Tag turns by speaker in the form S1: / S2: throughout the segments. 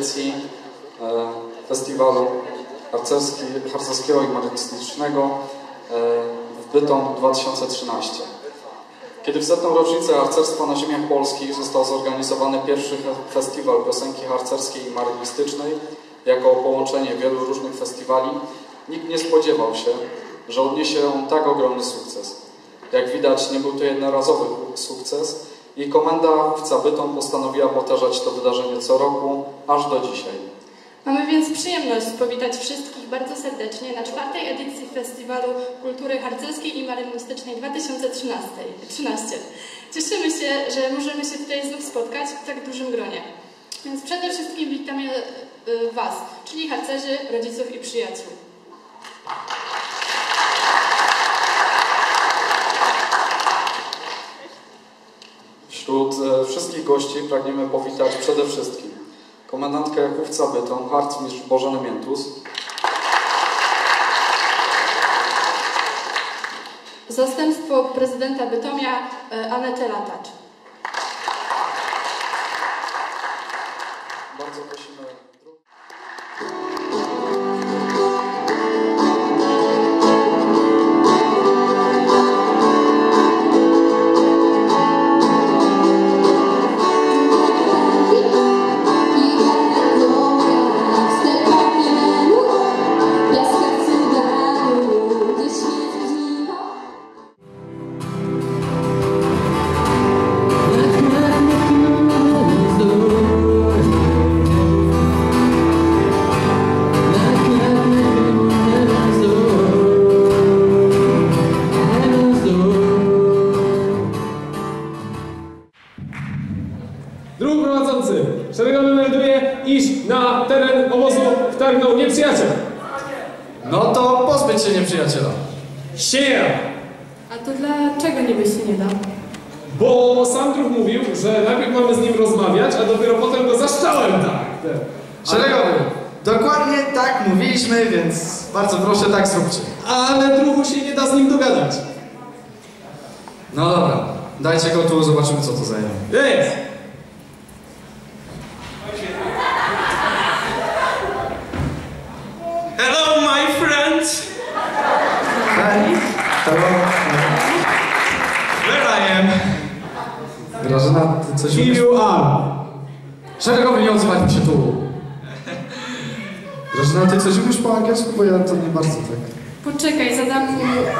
S1: edycji e, festiwalu harcerski, harcerskiego i marynistycznego e, w Bytom 2013. Kiedy w setną rocznicę harcerstwa na ziemiach polskich został zorganizowany pierwszy festiwal piosenki harcerskiej i marynistycznej jako połączenie wielu różnych festiwali, nikt nie spodziewał się, że odniesie on tak ogromny sukces. Jak widać, nie był to jednorazowy sukces i komenda Chówca Bytom postanowiła powtarzać to wydarzenie co roku, aż do dzisiaj.
S2: Mamy więc przyjemność powitać wszystkich bardzo serdecznie na czwartej edycji Festiwalu Kultury Harcerskiej i Marynistycznej 2013. Cieszymy się, że możemy się tutaj znów spotkać w tak dużym gronie. Więc przede wszystkim witamy y, Was, czyli harcerzy, rodziców i przyjaciół.
S1: Wszystkich gości pragniemy powitać przede wszystkim komendantkę Jakówca Bytom, harcmistrz Bożeny Miętus,
S2: Zastępstwo prezydenta Bytomia y, Anetę Latacz.
S3: Zróbcie.
S4: Ale druhu się nie da z nim dogadać.
S3: No dobra, dajcie go tu, zobaczymy co to za jeden.
S4: Jest!
S5: Hello, my friends.
S3: Hej, hello.
S5: Where I am?
S3: Grażyna, ty coś
S4: Here you are.
S3: Szeregowy, nie odzywaj mi się tu. Grażyna, ty coś umiesz po angielsku? Bo ja to nie bardzo tak.
S2: Poczekaj, zadam mu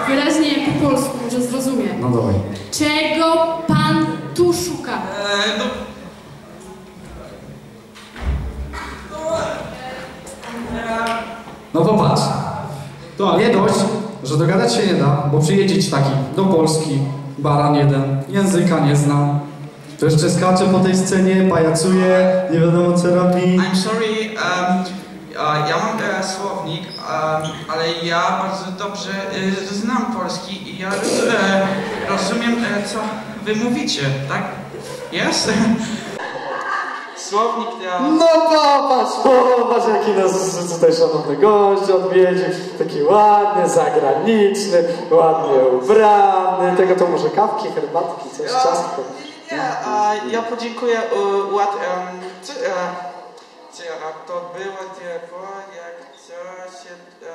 S2: wyraźnie po polsku, może zrozumie.
S3: No dawaj.
S2: Czego pan tu szuka?
S5: E, no,
S3: No popatrz.
S4: To
S3: Nie dość, że dogadać się nie da, bo przyjedzie ci taki do Polski, baran jeden, języka nie zna. To jeszcze skacze po tej scenie, pajacuje, nie wiadomo co robi.
S5: I'm sorry, um, ja mam e, słownik, ale ja bardzo dobrze e, znam polski i ja e, rozumiem, e, co wy mówicie, tak? Jest? Słownik dla...
S6: No popatrz, popatrz jaki nas tutaj szanowny gość odwiedził, taki ładny, zagraniczny, ładnie ubrany, tego to może kawki, herbatki, coś, ciastko.
S5: Nie, a ja podziękuję e, ład, co, a to było tylko jak co się, e,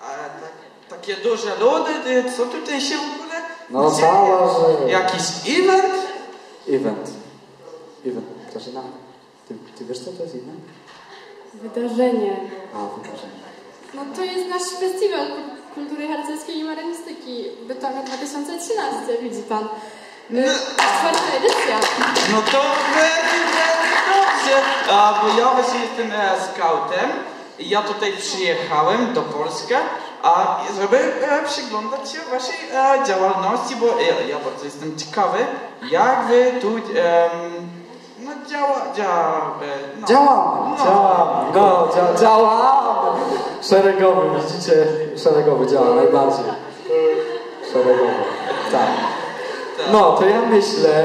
S5: a, tak, takie duże lody, e, co tutaj się w ogóle
S6: No
S5: dzieje?
S6: cała, że...
S5: Jakiś event?
S6: Event. Event. Katarzyna, ty, ty wiesz co to jest event?
S2: Wydarzenie.
S6: A, wydarzenie.
S2: No to jest nasz festiwal Kul- kultury harcerskiej i marynistyki Bytomia 2013, widzi pan. Y, Czwarta edycja.
S5: No to a, bo ja właśnie jestem e, scoutem ja tutaj przyjechałem do Polski, a żeby e, przyglądać się waszej e, działalności, bo ja, bardzo jestem ciekawy, jak wy tu no działa, działa, no.
S6: Działamy,
S5: No.
S6: działamy, no, dzia, działamy. Szeregowy, widzicie? Szeregowy działa najbardziej. Szeregowy, tak. No, to ja myślę,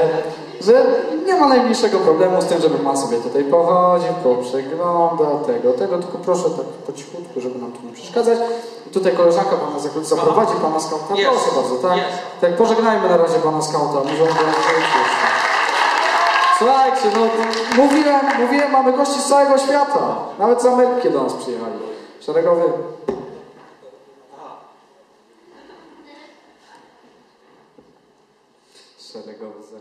S6: że nie ma najmniejszego problemu z tym, żeby pan sobie tutaj pochodził, poprzegląda tego, tego, tylko proszę tak po cichutku, żeby nam tu nie przeszkadzać. I tutaj koleżanka pana za- zaprowadzi pana skauta.
S5: Jest.
S6: Proszę bardzo, tak?
S5: Jest.
S6: Tak, pożegnajmy na razie pana skauta. Może on. Słuchajcie, no mówiłem, mówiłem, mamy gości z całego świata. Nawet z Ameryki do nas przyjechali. Szeregowy. Szeregowy za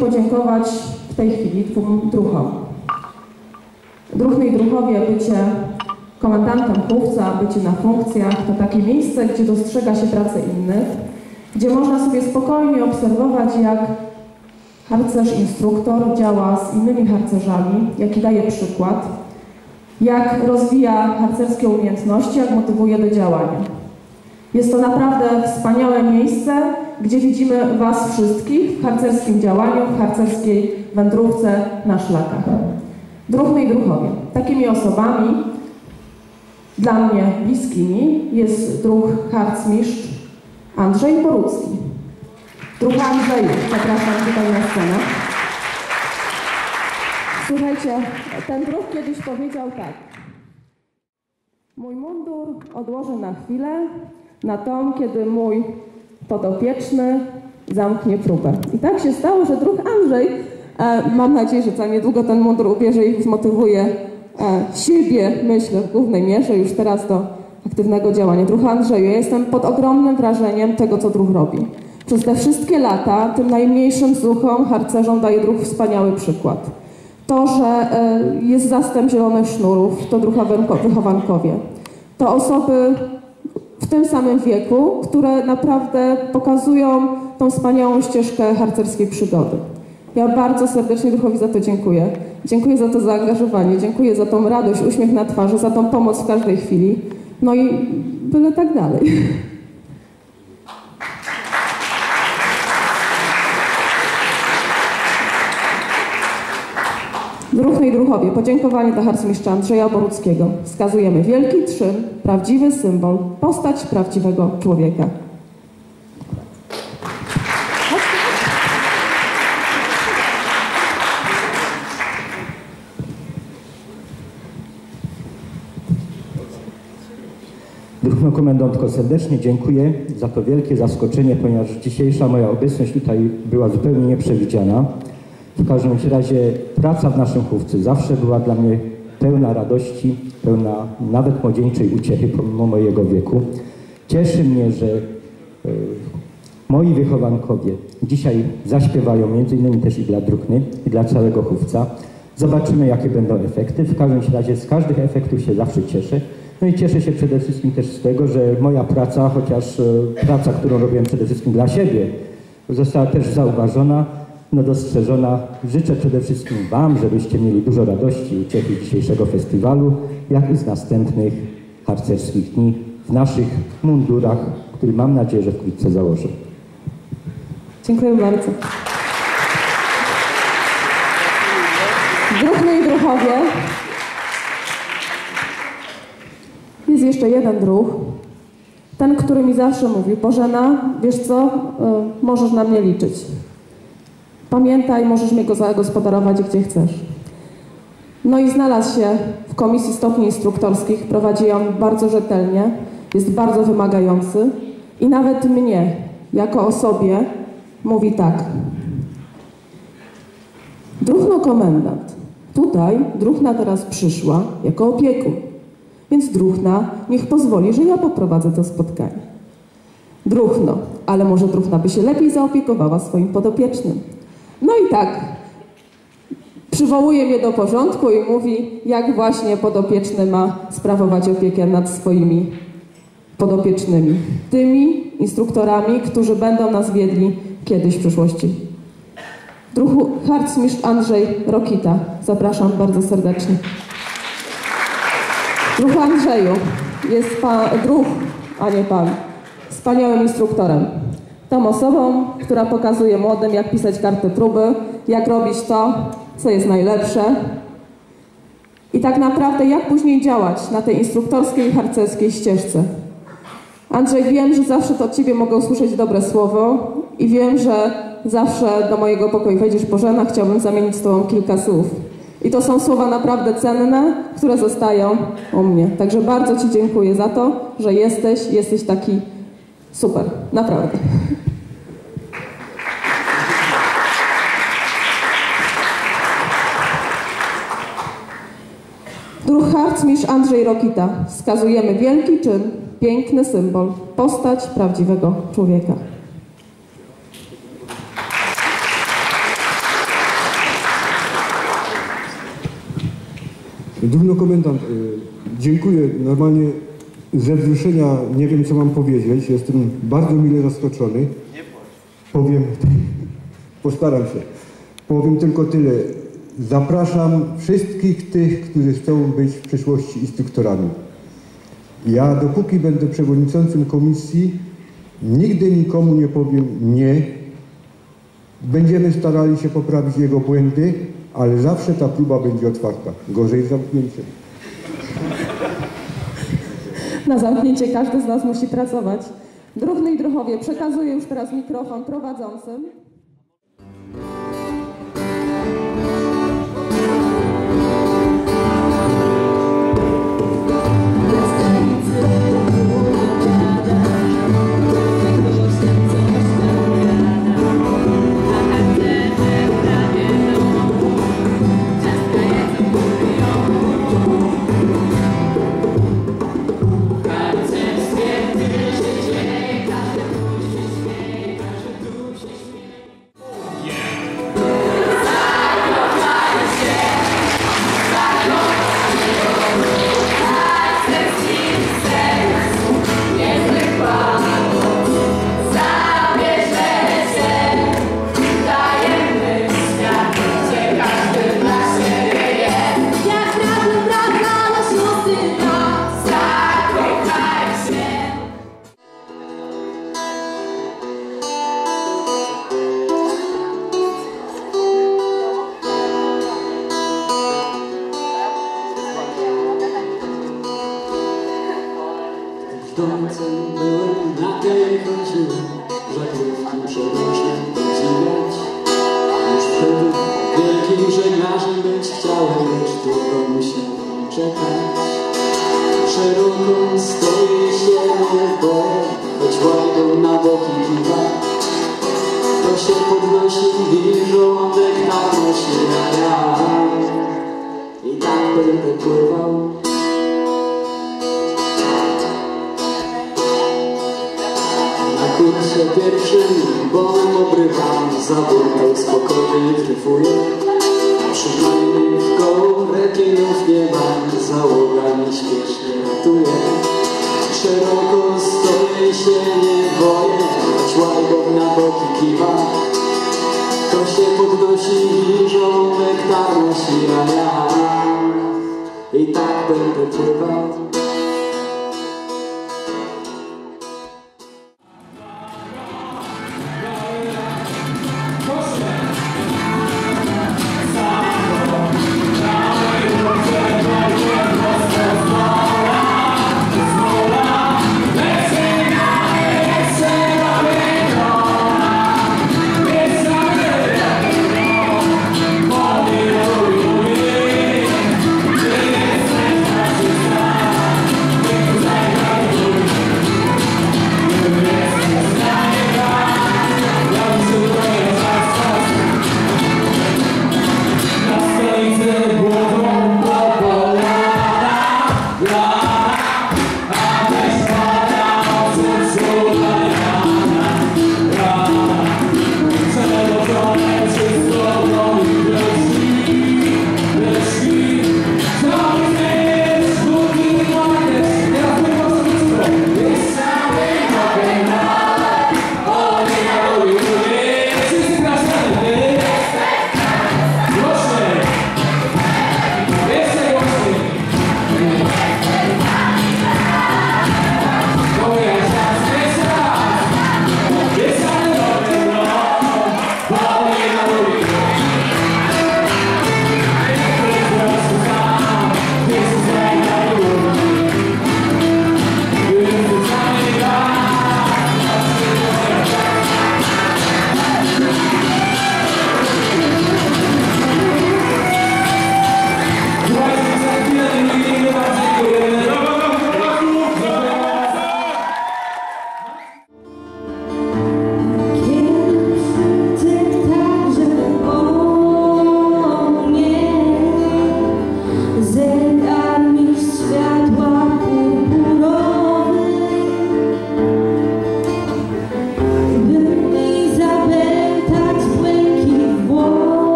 S7: podziękować w tej chwili dwóm druhom. Druhny i druhowie, bycie komendantem chówca, bycie na funkcjach to takie miejsce, gdzie dostrzega się pracę innych, gdzie można sobie spokojnie obserwować, jak harcerz instruktor działa z innymi harcerzami, jaki daje przykład, jak rozwija harcerskie umiejętności, jak motywuje do działania. Jest to naprawdę wspaniałe miejsce, gdzie widzimy Was wszystkich w harcerskim działaniu, w harcerskiej wędrówce na szlakach. Druhny i druhowie. Takimi osobami dla mnie bliskimi jest druh harcmistrz Andrzej Borucki. Druh Andrzeju, zapraszam tutaj na scenę. Słuchajcie, ten druh kiedyś powiedział tak. Mój mundur odłożę na chwilę, na tą, kiedy mój podopieczny zamknie próbę. I tak się stało, że druh Andrzej, e, mam nadzieję, że za niedługo ten mundur ubierze i zmotywuje e, siebie, myślę, w głównej mierze już teraz do aktywnego działania. Druh Andrzeju, ja jestem pod ogromnym wrażeniem tego, co druh robi. Przez te wszystkie lata tym najmniejszym zuchom, harcerzom daje druh wspaniały przykład. To, że e, jest zastęp zielonych sznurów, to druha wychowankowie. To osoby w tym samym wieku, które naprawdę pokazują tą wspaniałą ścieżkę harcerskiej przygody. Ja bardzo serdecznie Duchowi za to dziękuję. Dziękuję za to zaangażowanie, dziękuję za tą radość, uśmiech na twarzy, za tą pomoc w każdej chwili. No i byle tak dalej. Druhowie, podziękowanie dla harcmistrza Andrzeja Boruckiego. Wskazujemy wielki trzyn, prawdziwy symbol, postać prawdziwego człowieka.
S8: Druhno komendantko, serdecznie dziękuję za to wielkie zaskoczenie, ponieważ dzisiejsza moja obecność tutaj była zupełnie nieprzewidziana. W każdym razie praca w naszym chówcu zawsze była dla mnie pełna radości, pełna nawet młodzieńczej uciechy pomimo mojego wieku. Cieszy mnie, że e, moi wychowankowie dzisiaj zaśpiewają między innymi też i dla Drukny, i dla całego chówca. Zobaczymy, jakie będą efekty. W każdym razie z każdych efektów się zawsze cieszę. No i cieszę się przede wszystkim też z tego, że moja praca, chociaż e, praca, którą robiłem przede wszystkim dla siebie, została też zauważona, no dostrzeżona. Życzę przede wszystkim Wam, żebyście mieli dużo radości i uciechy dzisiejszego festiwalu, jak i z następnych harcerskich dni w naszych mundurach, który mam nadzieję, że wkrótce założę.
S7: Dziękuję bardzo. Druhny i druhowie. Jest jeszcze jeden druh. Ten, który mi zawsze mówił, Bożena, wiesz co, y, możesz na mnie liczyć. Pamiętaj, możesz mnie go zagospodarować gdzie chcesz. No i znalazł się w komisji stopni instruktorskich, prowadzi ją bardzo rzetelnie jest bardzo wymagający i nawet mnie, jako osobie, mówi tak. Druhno komendant. Tutaj Druhna teraz przyszła jako opiekun, więc Druhna niech pozwoli, że ja poprowadzę to spotkanie. Druhno, ale może Druhna by się lepiej zaopiekowała swoim podopiecznym. No i tak, przywołuje mnie do porządku i mówi, jak właśnie podopieczny ma sprawować opiekę nad swoimi podopiecznymi. Tymi instruktorami, którzy będą nas wiedli kiedyś w przyszłości. Druhu harcmistrz Andrzej Rokita. Zapraszam bardzo serdecznie. Druh Andrzeju, jest pan, druh, a nie pan, wspaniałym instruktorem. Tą osobą, która pokazuje młodym, jak pisać karty próby, jak robić to, co jest najlepsze. I tak naprawdę, jak później działać na tej instruktorskiej i harcerskiej ścieżce. Andrzej, wiem, że zawsze to od Ciebie mogę usłyszeć dobre słowo i wiem, że zawsze do mojego pokoju wejdziesz Bożena, chciałbym zamienić z Tobą kilka słów. I to są słowa naprawdę cenne, które zostają u mnie. Także bardzo Ci dziękuję za to, że jesteś, jesteś taki super, naprawdę. Druh harcmistrz Andrzej Rokita. Wskazujemy wielki czyn, piękny symbol, postać prawdziwego człowieka.
S9: Drugno komendant, y, dziękuję. Normalnie ze wzruszenia nie wiem, co mam powiedzieć. Jestem bardzo mile zaskoczony. Powiem, postaram się. Powiem tylko tyle. Zapraszam wszystkich tych, którzy chcą być w przyszłości instruktorami. Ja dopóki będę przewodniczącym komisji, nigdy nikomu nie powiem nie. Będziemy starali się poprawić jego błędy, ale zawsze ta próba będzie otwarta. Gorzej z zamknięciem.
S7: Na zamknięcie każdy z nas musi pracować. Druhny i druhowie, przekazuję już teraz mikrofon prowadzącym.
S10: Być chciałem, lecz długo musiałem czekać. Szeroko stoi się boję, choć łajdą na boki kiwa. To się podnosi i żołądek nadnosi, a ja i tak będę pływał. Na kursie pierwszym bolem obrywam Zawód spokojnie dryfuję Przynajmniej żołądek